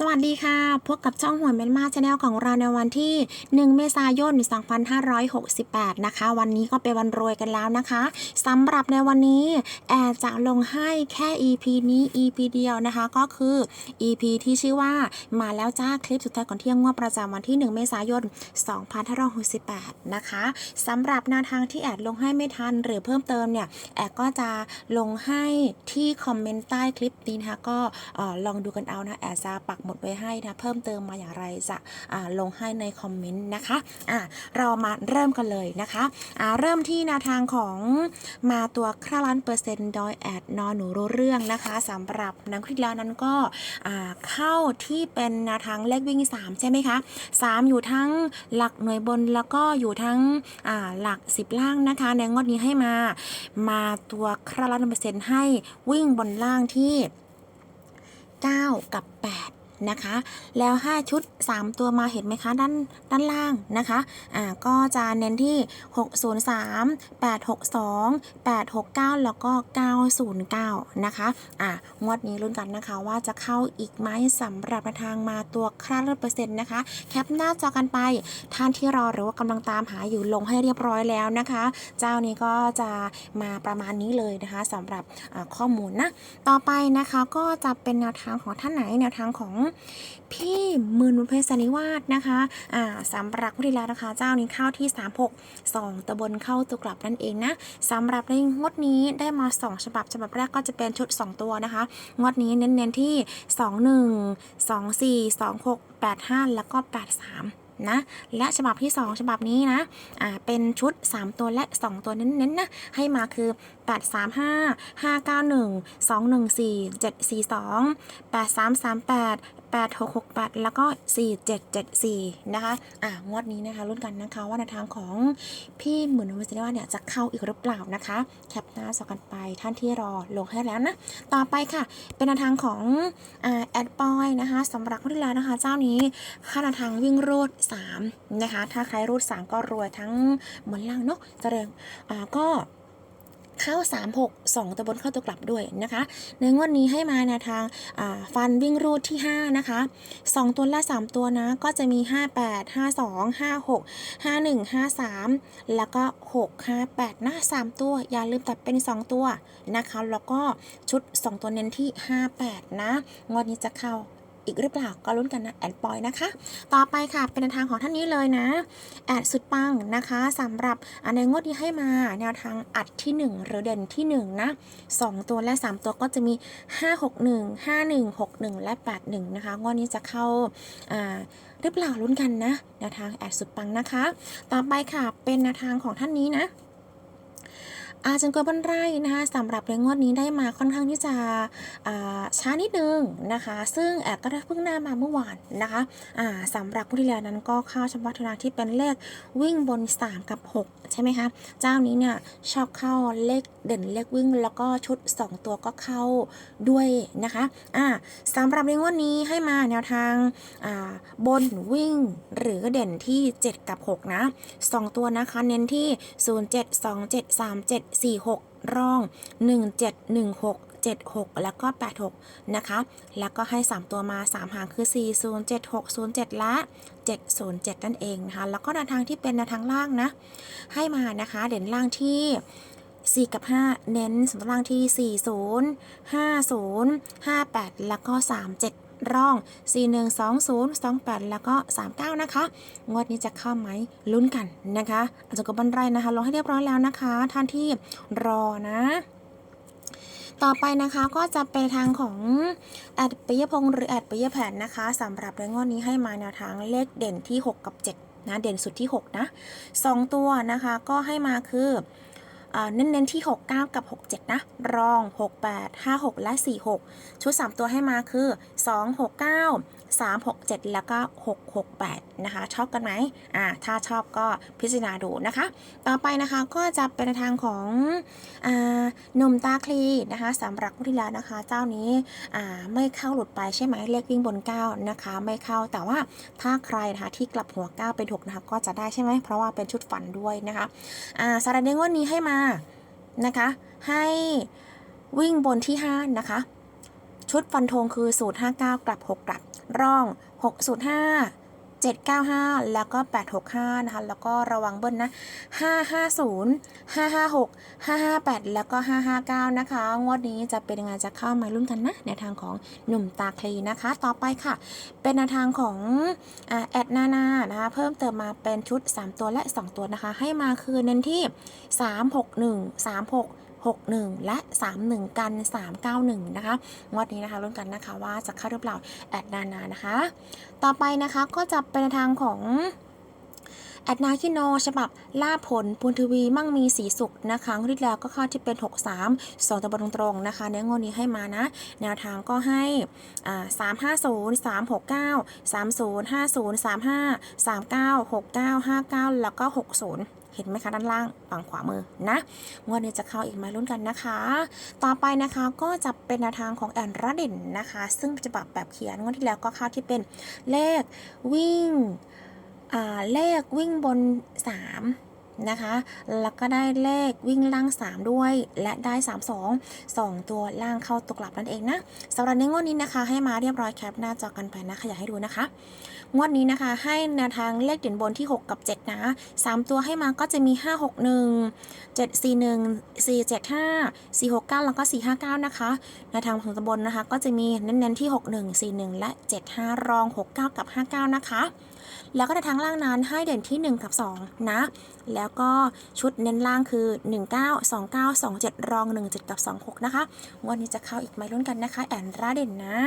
สวัสดีค่ะ พบกับช่องหัวเมนมาชาแนลของเราในวันที่ 1 เมษายน 2568 นะคะ วันนี้ก็เป็นวันรวยกันแล้วนะคะสำหรับในวันนี้ แอร์จะลงให้แค่ EP นี้ EP เดียวนะคะ ก็คือ EP ที่ชื่อว่ามาแล้วจ้าคลิปสุดท้ายก่อนเที่ยงงวดประจำวันที่ 1 เมษายน 2568 นะคะสำหรับแนวทางที่แอดลงให้ไม่ทันหรือเพิ่มเติมเนี่ย แอดก็จะลงให้ที่คอมเมนต์ใต้คลิปนี้นะคะก็ออลองดูกันเอานะแอดจะปักหมุดไว้ให้นะ เพิ่มเติมมาอย่างไรจะลงให้ในคอมเมนต์นะคะอะเรามาเริ่มกันเลยนะคะอ่าเริ่มที่แนวทางของมาตัวคราล้านเปอร์เซ็นต์โดยแอดนอนหนูรู้เรื่องนะคะสำหรับนักคริลานั้นก็อ่าเข้าที่เป็นแนวทางเลขวิ่ง 3 ใช่ไหมคะ 3 อยู่ทั้งหลักหน่วยบนแล้วก็อยู่ทั้งอ่าหลัก 10 ล่างนะคะในงวดนี้ให้มา มาตัวคราล้านเปอร์เซ็นต์ให้วิ่งบนล่างที่ 9 กับ 8 นะคะ แล้ว 5 ชุด 3 ตัวมาเห็นไหมคะด้านด้านล่างนะคะอ่าก็จะเน้นที่ 603 862 869 แล้วก็ 909 นะคะอ่างวดนี้ลุ้นกันนะคะว่าจะเข้าอีกไหมสำหรับทางมาตัวคราดเปอร์เซ็นต์นะคะ แคปหน้าจอกันไป ท่านที่รอหรือว่ากำลังตามหาอยู่ลงให้เรียบร้อยแล้วนะคะ เจ้านี้ก็จะมาประมาณนี้เลยนะคะสำหรับข้อมูลนะ ต่อไปนะคะก็จะเป็นแนวทางของท่านไหนแนวทางของพี่มืนบุญเพชรสนิวาสนะคะอ่าสำหรับผู้ที่แล้วนะคะ เจ้านี้เข้าที่ 36 2ตะบนเข้าตัวกลับนั่นเองนะสำหรับในงวดนี้ได้มา 2 ฉบับฉบับแรกก็จะเป็นชุด 2 ตัวนะคะ งวดนี้เน้นๆที่ 21 24 26 85 แล้วก็ 83 นะ และฉบับที่ 2 ฉบับนี้นะอ่าเป็นชุด 3 ตัวและ 2 ตัวเน้นๆนะให้มาคือ835 591 2 1 4 7 4 2 8 3 3 8 8 6 6 8 แล้วก็ 4774 นะคะ อ่างวดนี้นะคะรุ่นกันนะคะว่าในทางของพี่หมื่นวันเซนว่าเนี่ยจะเข้าอีกหรือเปล่านะคะ แคปหน้าสอกันไปท่านที่รอลงให้แล้วนะ ต่อไปค่ะ เป็นแนวทางของอ่าแอดปอยนะคะสำหรับคนที่แล้วนะคะ เจ้านี้ค่าแนวทางวิ่งรูด3นะคะ ถ้าใครรูด 3 ก็รวยทั้งหมดล่างเนาะแสดงอ่าก็ เข้า 3 6 2 ตัวบนเข้าตัวกลับด้วยนะคะ ในงวดนี้ให้มาแนวทางฟันวิ่งรูดที่ 5 นะคะ 2 ตัวและ 3 ตัวนะ ก็จะมี 58 52 56 51 53 แล้วก็ 6 58 นะ 3 ตัว อย่าลืมตัดเป็น 2 ตัวนะคะ แล้วก็ชุด 2 ตัวเน้นที่ 58 นะ งวดนี้จะเข้า อีกหรือเปล่าก็ลุ้นกันนะแอดปอยนะคะ ต่อไปค่ะเป็นแนวทางของท่านนี้เลยนะ แอดสุดปังนะคะสำหรับอันในงวดนี้ให้มาแนวทางอัดที่ 1 หรือเด่นที่1นะ2ตัวและ 3 ตัวก็จะมี 561 5161 และ 81 นะคะ งวดนี้จะเข้าอ่าหรือเปล่าลุ้นกันนะแนวทางแอดสุดปังนะคะ ต่อไปค่ะเป็นแนวทางของท่านนี้นะ อาจังกวบันไร่นะคะสำหรับในงวดนี้ได้มาค่อนข้างที่จะช้านิดนึงนะคะ ซึ่งแอบก็ได้เพิ่งน้ามาเมื่อวานนะคะสำหรับผู้ที่แล้วนั้นก็เข้าเฉพาะทาที่เป็นเลขวิ่งบน 3 กับ 6 ใช่ไหมคะ เจ้านี้เนี่ยชอบเข้าเลขเด่นเลขวิ่ง แล้วก็ชุด 2 ตัวก็เข้าด้วยนะคะอ่าสำหรับในงวดนี้ให้มาแนวทางบนวิ่งหรือเด่นที่ 7 กับ 6 นะ 2 ตัวนะคะเน้นที่ 0 7 2 7 3 7 4 6 ร่อง 1 7 1 6 76 แล้วก็ 86 นะคะ แล้วก็ให้ 3 ตัวมา 3 หางคือ 4 0 7 6 0 7 และ 707 นั่นเองนะคะ แล้วก็แนวทางที่เป็นแนวทางล่างนะ ให้มานะคะ เด่นล่างที่ 4 กับ 5 เน้นสำหรับล่างที่ 40 50 58 แล้วก็ 37 ร่อง 4120 28 แล้วก็ 39 นะคะ งวดนี้จะเข้าไหมลุ้นกันนะคะอาจจะกบันไรนะคะลงให้เรียบร้อยแล้วนะคะ ท่านที่รอนะต่อไปนะคะก็จะเป็นทางของแอดปิยพงษ์หรือแอดปิยแผ่นนะคะสำหรับในงวดนี้ให้มาแนวทางเลขเด่นที่ 6 กับ 7 นะ เด่นสุดที่ 6 นะ 2 ตัวนะคะก็ให้มาคือ เน้นๆที่ 6 9 กับ 6 7 นะ รอง 6 8 5 6 และ 4 6 ชุด 3 ตัวให้มาคือ 2 6 9 3 6 7 แล้วก็ 6 6 8 นะคะ ชอบกันไหมอ่าถ้าชอบก็พิจารณาดูนะคะ ต่อไปนะคะก็จะเป็นทางของอ่าหนุ่มตาคลีนะคะสำหรับผู้ที่แล้วนะคะ เจ้านี้อ่าไม่เข้าหลุดไปใช่ไหมเลขวิ่งบน 9 นะคะ ไม่เข้าแต่ว่าถ้าใครนะคะที่กลับหัว 9 เป็น6นะคะก็จะได้ใช่ไหมเพราะว่าเป็นชุดฝันด้วยนะคะอ่าสำหรับในงวดนี้ให้มานะคะให้วิ่งบนที่ 5 นะคะ ชุดฟันธงคือสูตร59 กลับ 6 กลับ ร่อง6สูตร5 795 แล้วก็ 865 นะคะ แล้วก็ระวังเบิ้ลนะ 550 556 558 แล้วก็ 559 นะคะ งวดนี้จะเป็นยังไงจะเข้ามารุ่นกันนะในทางของหนุ่มตาคลีนะคะ ต่อไปค่ะ เป็นแนทางของอแอดนานานะคะ เพิ่มเติมมาเป็นชุด 3 ตัวและ 2 ตัวนะคะ ให้มาคือเน้นที่ 361 36 61 และ 31 กัน 391 นะคะ งวดนี้นะคะรุ่นกันนะคะว่าจะเข้าหรือเปล่าแอดนานานะคะ ต่อไปนะคะก็จะเป็นทางของแอดนาคิโนฉบับล่าผลปุณทวีมั่งมีสีสุขนะคะงวดที่แล้วก็เข้าที่เป็น 63 2ตัวบนตรงๆนะคะในงวดนี้ให้มานะ แนวทางก็ให้อ่า350 369 30 50 35 39 69 59แล้วก็60 เห็นไหมคะด้านล่างฝั่งขวามือนะงวดนี้จะเข้าอีกไหมลุ้นกันนะคะ ต่อไปนะคะก็จะเป็นแนวทางของแอนระดินนะคะ ซึ่งเป็นฉบับแบบเขียนงวดที่แล้วก็เข้าที่เป็นเลขวิ่งอ่าเลขวิ่งบน 3นะคะ แล้วก็ได้เลขวิ่งล่าง 3 ด้วย และได้ 3 2 2 ตัวล่างเข้าตัวกลับนั่นเองนะสำหรับในงวดนี้นะคะ ให้มาเรียบร้อยแคปหน้าจอกันไปนะขยายให้ดูนะคะ งวดนี้นะคะ ให้แนวทางเลขเด่นบนที่ 6 กับ 7 นะ 3 ตัวให้มาก็จะมี 5 6 1 7 4 1 4 7 5 4 6 9 แล้วก็ 4 5 9 นะคะแนวทางของตำบลนะคะ ก็จะมีเน้นๆที่ 6 1 4 1 และ 7 5 รอง 6 9 กับ 59 นะคะ แล้วก็ในทางล่างนั้นให้เด่นที่ 1 กับ 2 นะ แล้วก็ชุดเน้นล่างคือ 19 29 27 รอง 17 กับ 26 นะคะ วันนี้จะเข้าอีกไหมรุ่นกันนะคะ แอนราเด่นนะ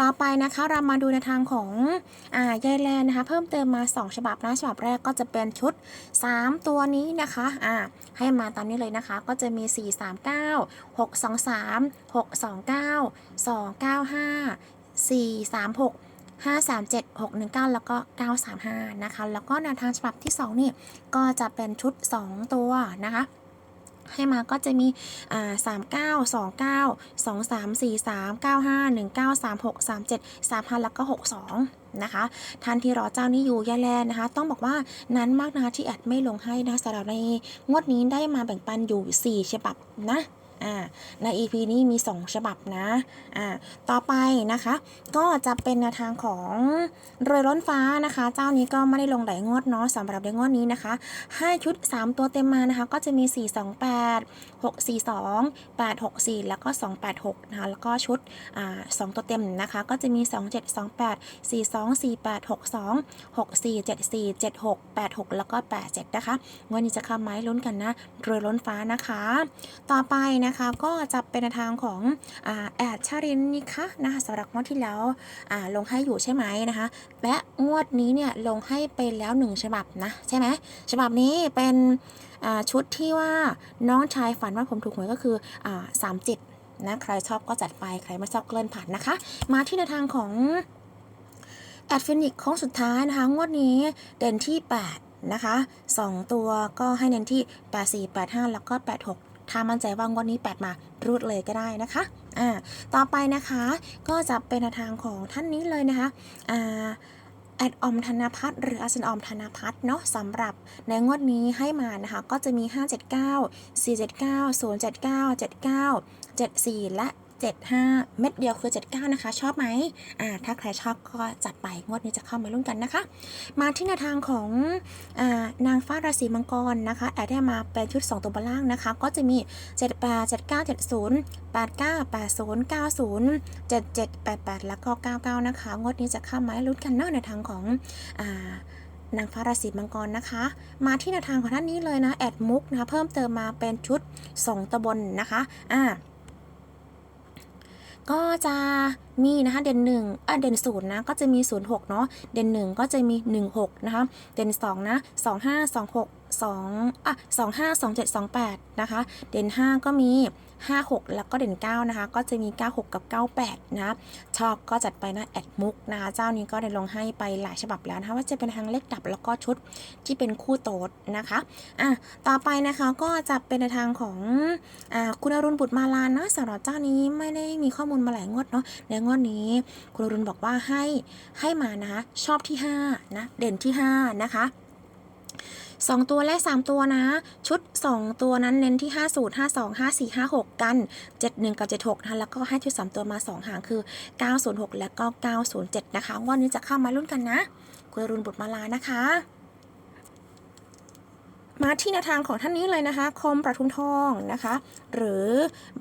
ต่อไปนะคะเรามาดูในทางของอ่ายายแลนนะคะ เพิ่มเติมมา 2 ฉบับนะฉบับแรกก็จะเป็นชุด 3 ตัวนี้นะคะอ่าให้มาตามนี้เลยนะคะ ก็จะมี 4 3 9 6 2 3 6 2 9 2 9 5 4 3 6 5 3 7 6 1 9 แล้วก็ 935 นะคะ แล้วก็แนวทางฉบับที่ 2 นี่ ก็จะเป็นชุด 2 ตัวนะคะให้มาก็จะมีอ่า39 29 23 43 95 19 36 37 35แล้วก็62นะคะท่านที่รอเจ้านี้อยู่ยาแลนนะคะ ต้องบอกว่านั้นมากนะคะที่แอดไม่ลงให้นะสำหรับในงวดนี้ได้มาแบ่งปันอยู่ 4 ฉบับนะ อ่าใน EP นี้มี 2 ฉบับนะอ่าต่อไปนะคะ ก็จะเป็นแนวทางของรวยล้นฟ้านะคะ เจ้านี้ก็ไม่ได้ลงหลายงวดเนาะสำหรับในงวดนี้นะคะให้ชุด 3 ตัวเต็มมานะคะ ก็จะมี 428 642 864 แล้วก็ 286นะคะแล้วก็ชุดอ่า2ตัวเต็มนะคะ ก็จะมี 2728 4248 62 64 74 76 86 แล้วก็ 87 นะคะงวันนี้จะเข้าไม้ลุ้นกันนะรวยล้นฟ้านะคะ ต่อไปนะคะ ก็จะเป็นทางของอแอดชารินนี่คะนะคะสำหรับงวดที่แล้วลงให้อยู่ใช่ไหมนะคะ และงวดนี้เนี่ยลงให้ไปแล้วหนึ่งฉบับนะใช่ไหมฉบับนี้เป็นชุดที่ว่าน้องชายฝันว่าผมถูกหวยก็คือสามจิตนะใครชอบก็จัดไปใครไม่ชอบก็เลื่อนผ่านนะคะ มาที่ในวทางของแอดฟินิกโค้งสุดท้ายนะคะ งวดนี้เด่นที่ 8 นะคะ 2 ตัวก็ให้เน้นที่ 84 85 แล้วก็ 86 ถ้ามั่นใจว่างวดนี้ 8 มารูดเลยก็ได้นะคะอ่าต่อไปนะคะก็จะเป็นทางของท่านนี้เลยนะคะอ่าแอดออมธนพัฒน์หรืออาจารย์ออมธนพัฒน์เนาะสำหรับในงวดนี้ให้มานะคะ ก็จะมี 579 479 079 79 74 และ 75 เม็ดเดียวคือ 79 นะคะ ชอบไหมอ่าถ้าใครชอบก็จัดไปงวดนี้จะเข้ามาลุ้นกันนะคะ มาที่แนวทางของอานางฟ้าราศีมังกรนะคะแอดได้มาเป็นชุด 2 ตัวบนล่างนะคะ ก็จะมี 78 79 70 89 80 90 77 88 แล้วก็ 99 นะคะ งวดนี้จะเข้ามาให้ลุ้นกันเนาะในทางของอ่านางฟ้าราศีมังกรนะคะ มาที่แนวทางของท่านนี้เลยนะ แอดมุกนะคะเพิ่มเติมมาเป็นชุด 2ตะบนนะคะอ่า ก็จะ มีนะคะเด่นหนึ่งอะเด่นศูนย์นะก็จะมีศูนย์หกเนาะเด่นหนึ่งก็จะมีหนึ่งหกนะคะเด่นสองนะสองห้าสองหกสองอะสองห้าสองเจ็ดสองแปดนะคะเด่นห้าก็มีห้าหกแล้วก็เด่นเก้านะคะ ก็จะมีเก้าหกกับเก้าแปดนะ ชอบก็จัดไปนะ แอดมุกนะคะ เจ้านี้ก็ได้ลงให้ไปหลายฉบับแล้วนะคะ ว่าจะเป็นทางเลขดับแล้วก็ชุดที่เป็นคู่โต๊ดนะคะอะต่อไปนะคะก็จะเป็นในทางของอ่าคุณอรุณบุตรมาลานนะสำหรับเจ้านี้ไม่ได้มีข้อมูลมาหลายงวดเนาะในงวดนี้ คุณรุณบอกว่าให้ให้มานะคะชอบที่ 5 นะ เด่นที่ 5 นะคะสองตัวและสามตัวนะ ชุดสองตัวนั้นเน้นที่ห้าสูตรห้าสองห้าสี่ห้าหกกันเจ็ดหนึ่งกับเจ็ดหกนะแล้วก็ให้ชุดสามตัวมาสองหางคือเก้าศูนย์หกและก็เก้าศูนย์เจ็ดนะคะงวันนี้จะเข้ามารุ่นกันนะ คุณรุณบุตรมาลานะคะ มาที่แนวทางของท่านนี้เลยนะคะ คมประทุมทองนะคะ หรือ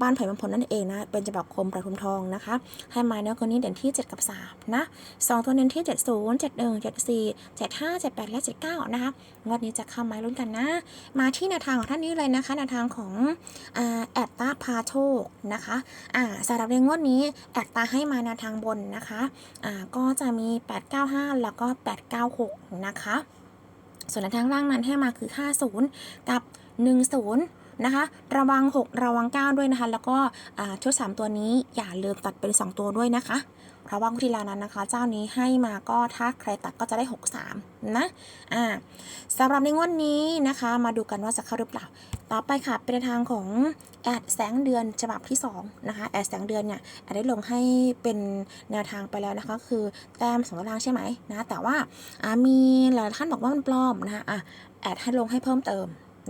บ้านไผ่บรรพลนั่นเองนะเป็นฉบับคมประทุมทองนะคะ ให้มาเนื้อคนนี้เด่นที่ 7 กับ 3 นะสองตัวเน้นที่ 70 71 74 75 78 และ 79 นะคะงวดนี้จะเข้ามาลุ้นกันนะ มาที่แนวทางของท่านนี้เลยนะคะแนวทางของอแอดตาพาโชคนะคะอ่าสำหรับในงวดนี้แอดตาให้มาแนวทางบนนะคะอ่าก็จะมี 895 แล้วก็ 896 นะคะ ส่วนทางล่างนั้นให้มาคือ 50 กับ 10นะคะระวัง 6 ระวัง 9 ด้วยนะคะ แล้วก็ชุด 3 ตัวนี้อย่าลืมตัดเป็น 2 ตัวด้วยนะคะเพราะว่าทีลานั้นนะคะ เจ้านี้ให้มาก็ถ้าใครตัดก็จะได้ 6 3 นะอ่าสำหรับในงวดนี้นะคะ มาดูกันว่าจะเข้าหรือเปล่า ต่อไปค่ะ เป็นทางของแอดแสงเดือนฉบับที่2นะคะ แอดแสงเดือนเนี่ยแอดได้ลงให้เป็นแนวทางไปแล้วนะคะ คือแต้มสองตารางใช่ไหมนะ แต่ว่ามีหลายท่านบอกว่ามันปลอมนะคะอะแอดให้ลงให้เพิ่มเติม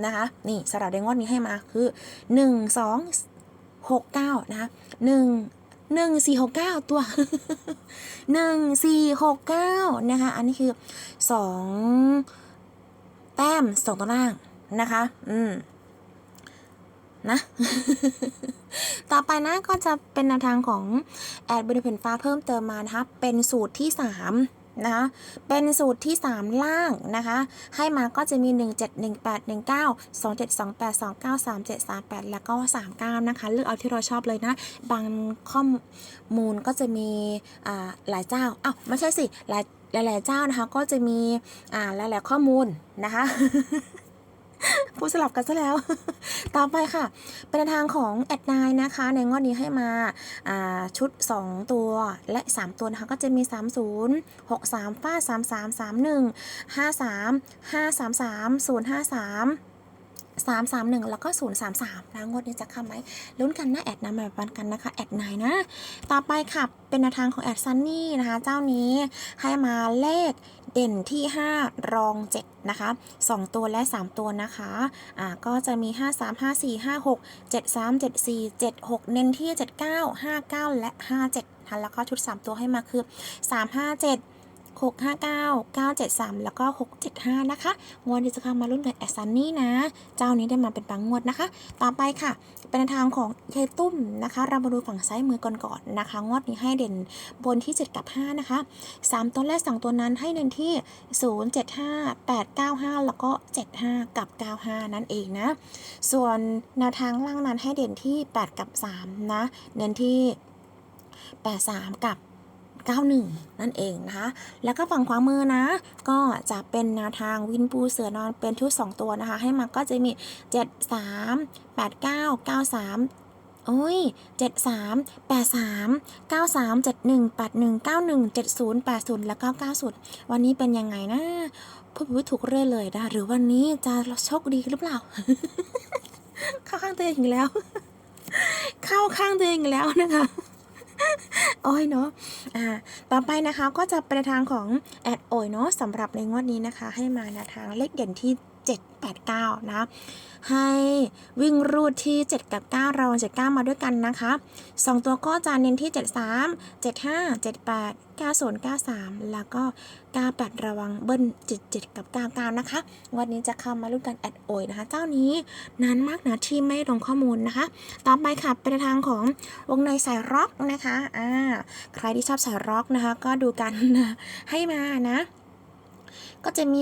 นะคะ นี่สำหรับในงวดนี้ให้มาคือ 1 2 6 9 นะคะ1 1 4 6 9 ตัว 1 4 6 9 นะคะ อันนี้คือ 2 แต้มสองตัวล่างนะคะ อืม นะ ต่อไปนะก็จะเป็นแนวทางของแอดบริเพนฟ้าเพิ่มเติมมานะคะ เป็นสูตรที่ 3 นะคะ เป็นสูตรที่ 3 ล่างนะคะ ให้มาก็จะมี 1 7 1 8 1 9 2 7 2 8 2 9 3 7 3 8 แล้วก็ 39 นะคะ เลือกเอาที่เราชอบเลยนะ บางข้อมูลก็จะมีหลายเจ้าอ้าวไม่ใช่สิ หลายหลายเจ้านะคะ ก็จะมีอ่าหลาย ๆ ข้อมูลนะคะ พูดสลับกันซะแล้ว ต่อไปค่ะ เป็นทางของแอดไนนะคะ ในงวดนี้ให้มาาชุด 2 ตัวและ 3 ตัวนะคะ ก็จะมี 30 63ฟ้า33 31 53 533 053 331 แล้วก็ 033นะงวดนี้จะเข้าไหมลุ้นกันนะแอดนะมาปันกันนะคะแอดไนนะ ต่อไปค่ะ เป็นแนวทางของแอดซันนี่นะคะ เจ้านี้ให้มาเลขเด่นที่ 5 รอง 7 นะคะ 2 ตัวและ 3 ตัวนะคะอ่าก็จะมี 5 3 5 4 5 6 7 3 7 4 7 6 เน้นที่ 79 59 และ 57นะคะแล้วก็ชุด 3 ตัวให้มาคือ 3 5 7 659 973 แล้วก็ 675 นะคะ งวดที่จะเข้ามารุ่นกับแอสซันนี่นะ เจ้านี้ได้มาเป็นบางงวดนะคะ ต่อไปค่ะ เป็นทางของยายตุ้มนะคะ เรามาดูฝั่งซ้ายมือก่อนก่อนนะคะ งวดนี้ให้เด่นบนที่ 7 กับ 5 นะคะ 3 ตัวแรก2ตัวนั้นให้เด่นที่ 0 7 5 8 9 5 แล้วก็ 75 กับ 95 นั่นเองนะ ส่วนแนวทางล่างนั้นให้เด่นที่ 8 กับ 3 นะ เน้นที่ 83 กับ 91 นั่นเองนะคะ แล้วก็ฝั่งขวามือนะ ก็จะเป็นแนวทางวินปูเสือนอนเป็นชุด 2 ตัวนะคะ ให้มาก็จะมี 7 3 8 9 9 3โอ้ย 7 3 8 3 9 3 7 1 8 1 9 1 7 0 8 0 แล้วก็90 วันนี้เป็นยังไงนะพูดไปถูกเรื่อยเลยนะ หรือวันนี้จะโชคดีหรือเปล่า เข้าข้างตัวเองอีกแล้ว เข้าข้างตัวเองอีกแล้วนะคะ โอ้ยเนาะอ่าต่อไปนะคะก็จะเป็นทางของแอดโอยเนาะสำหรับในงวดนี้นะคะ ให้มานะทางเลขเด่นที่ 7 8 9 นะ ให้วิ่งรูดที่ 7 กับ 9 เรา7 9 มาด้วยกันนะคะ 2 ตัวก็จะเน้นที่ 73 75 78 90 93 แล้วก็ 98 ระวังเบิ้ล77 กับ 99 นะคะ วันนี้จะเข้ามาลุ้นกันแอดโอยนะคะ เจ้านี้นานมากนะที่ไม่ลงข้อมูลนะคะ ต่อไปค่ะเป็นทางของวงในสายร็อกนะคะอ่าใครที่ชอบสายร็อกนะคะ ก็ดูกันให้มานะ ก็จะมี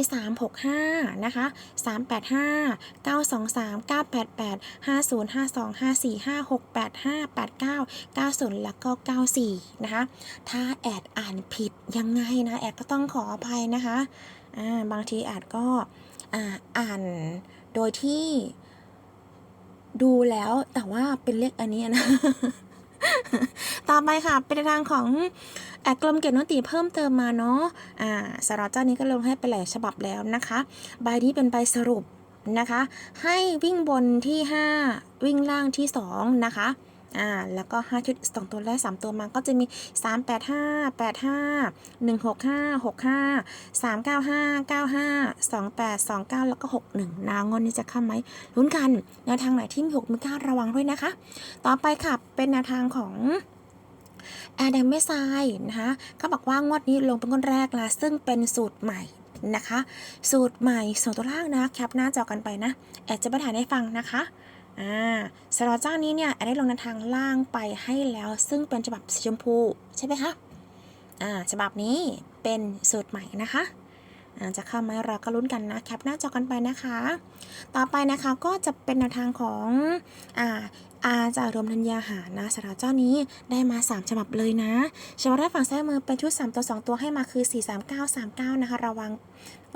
365 นะคะ 385 923 988 50 52 54 56 85 89 90 แล้วก็ 94 นะคะ ถ้าแอดอ่านผิดยังไงนะแอดก็ต้องขออภัยนะคะอ่าบางทีแอดก็อ่าอ่านโดยที่ดูแล้วแต่ว่าเป็นเลขอันนี้นะ ต่อไปค่ะ เป็นทางของแอกลมเกียรตินติเพิ่มเติมมาเนาะอ่าสำหรับเจ้านี้ก็ลงให้ไปหลายฉบับแล้วนะคะ ใบนี้เป็นใบสรุปนะคะ ให้วิ่งบนที่ 5 วิ่งล่างที่ 2 นะคะ อ่าแล้วก็5ชุด2ตัวและ3ตัวมาก็จะมี 3 8 5 8 5 1 6 5 6 5 3 9 5 9 5 2 8 2 9 แล้วก็ 6 1นะงวดนี้จะเข้าไหมลุ้นกันแนวทางไหนที่มี6มี9ระวังด้วยนะคะ ต่อไปค่ะเป็นแนวทางของแอร์แดมเมซายนะคะเขาบอกว่างวดนี้ลงเป็นคนแรกละซึ่งเป็นสูตรใหม่นะคะ สูตรใหม่ส่วนตัวล่างนะแคปหน้าจอกันไปนะ แอดจะไปถ่ายให้ฟังนะคะ อ่าสำหรับเจ้านี้เนี่ยได้ลงในทางล่างไปให้แล้ว ซึ่งเป็นฉบับสีชมพูใช่ไหมคะอ่าฉบับนี้เป็นสูตรใหม่นะคะอ่าจะเข้าไหมเราก็ลุ้นกันนะแคปหน้าจอกันไปนะคะ ต่อไปนะคะก็จะเป็นแนวทางของอ่าอาจากรวมธัญญาหารนะสำหรับเจ้านี้ได้มา 3 ฉบับเลยนะฉบับแรกฝั่งซ้ายมือเป็นชุด 3 ตัว 2 ตัวให้มาคือ 4 3 9 3 9 นะคะ ระวัง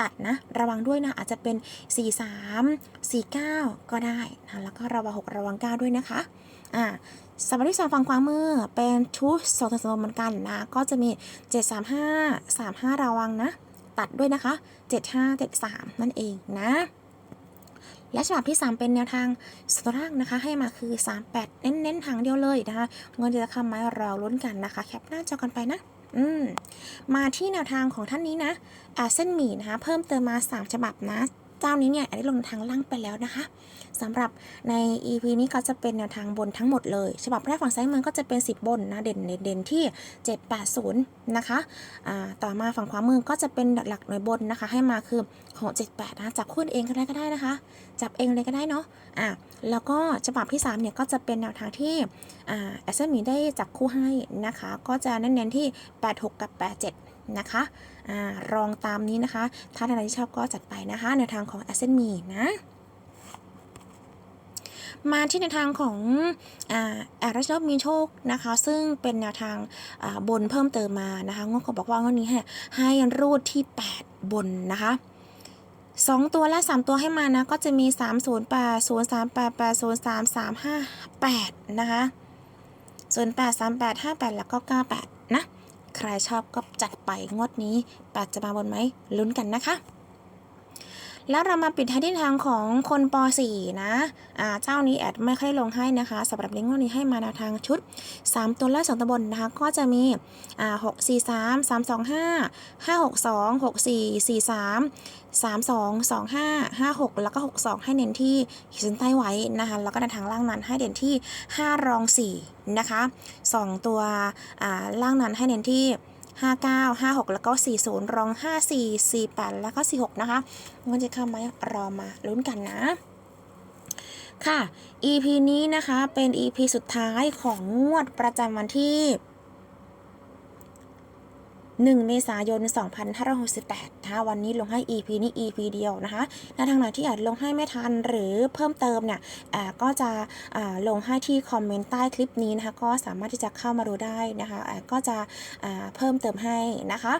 ตัดนะ ระวังด้วยนะ อาจจะเป็น 4 3 4 9 ก็ได้นะแล้วก็ระวัง 6 ระวัง 9 ด้วยนะคะอ่าสำหรับที่สองฝั่งขวามือเป็นชุด2ตัว2เหมือนกันนะ ก็จะมี 7 3 5 3 5 ระวังนะ ตัดด้วยนะคะ 7 5 7 3 นั่นเองนะและฉบับที่ 3 เป็นแนวทางสตรางนะคะ ให้มาคือ 38 เน้นๆทางเดียวเลยนะคะเงินจะคำไมเราลุ้นกันนะคะ แคปหน้าจอกันไปนะ อืมมาที่แนวทางของท่านนี้นะอาเส้นหมี่นะคะ เพิ่มเติมมา 3 ฉบับนะ เจ้านี้เนี่ยได้ลงทางล่างไปแล้วนะคะสำหรับใน EP นี้ก็จะเป็นแนวทางบนทั้งหมดเลย ฉบับแรกฝั่งซ้ายมือก็จะเป็น 10 บนนะเด่นเด่นที่ 780 นะคะอ่าต่อมาฝั่งขวามือก็จะเป็นหลักหน่วยบนนะคะ ให้มาคือ678 นะจับคู่เองก็ได้ก็ได้นะคะ จับเองเลยก็ได้เนาะอะแล้วก็ฉบับที่3เนี่ยก็จะเป็นแนวทางที่อ่าแอสเซนมีได้จับคู่ให้นะคะ ก็จะเน้นๆที่ 86 กับ 87 นะคะอรองตามนี้นะคะ ถ้าท่านใดที่ชอบก็จัดไปนะคะแนทางของแอสเซนมีนะมาที่ในวทางของแอร์รัชนบมีโชคนะคะ ซึ่งเป็นแนวทางบนเพิ่มเติมมานะคะงวดเขาบอกว่างวดนี้ให้ให้รูดที่ 8 บนนะคะ2ตัวและ3ตัวให้มานะ ก็จะมี3 0 8 0 3 8 8 0 3 3 5 8นะคะ0 8 3 8 5 8แล้วก็98นะ ใครชอบก็จัดไปงวดนี้8จะมาบนไหมลุ้นกันนะคะ แล้วเรามาปิดท้ายที่ทางของคนป .4 นะอ่าเจ้านี้แอดไม่ค่อยลงให้นะคะสำหรับเลิงก์วันนี้ให้มาแนวทางชุด 3 ตัวและ2ตัวบนนะคะ ก็จะมีอ่า6 4 3 3 2 5 5 6 2 6 4 4 3 3 2 2 5 5 6แล้วก็6 2ให้เน้นที่ขีดเส้นใต้ไว้นะคะ แล้วก็ในทางล่างนั้นให้เด่นที่5รอง4นะคะ2ตัวอ่าล่างนั้นให้เน้นที่ 59 56 แล้วก็ 40 รอง 54 48 แล้วก็ 46 นะคะมันจะเข้าไหมรอมาลุ้นกันนะ ค่ะ EP นี้นะคะเป็น EP สุดท้ายของงวดประจำวันที่ 1 เมษายน 2568นะคะวันนี้ลงให้ EP นี้ EP เดียวนะคะในทางไหนที่อาจลงให้ไม่ทันหรือเพิ่มเติมเนี่ยก็จะลงให้ที่คอมเมนต์ใต้คลิปนี้นะคะก็สามารถที่จะเข้ามาดูได้นะคะก็จะเพิ่มเติมให้นะคะ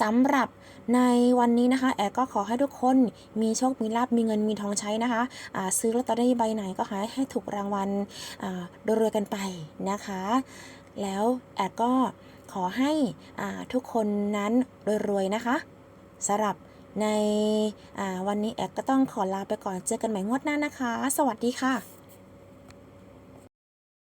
สำหรับในวันนี้นะคะ แอรก็ขอให้ทุกคนมีโชค มีลาบมีเงินมีทองใช้นะคะอ่าซื้อลอตเตอรี่ใบไหนก็ขอให้ถูกรางวัลอ่ารวยๆกันไปนะคะ แล้วแอดก็ ขอให้ทุกคนนั้นรวยๆนะคะสำหรับในวันนี้แอดก็ต้องขอลาไปก่อนเจอกันใหม่งวดหน้านะคะ สวัสดีค่ะ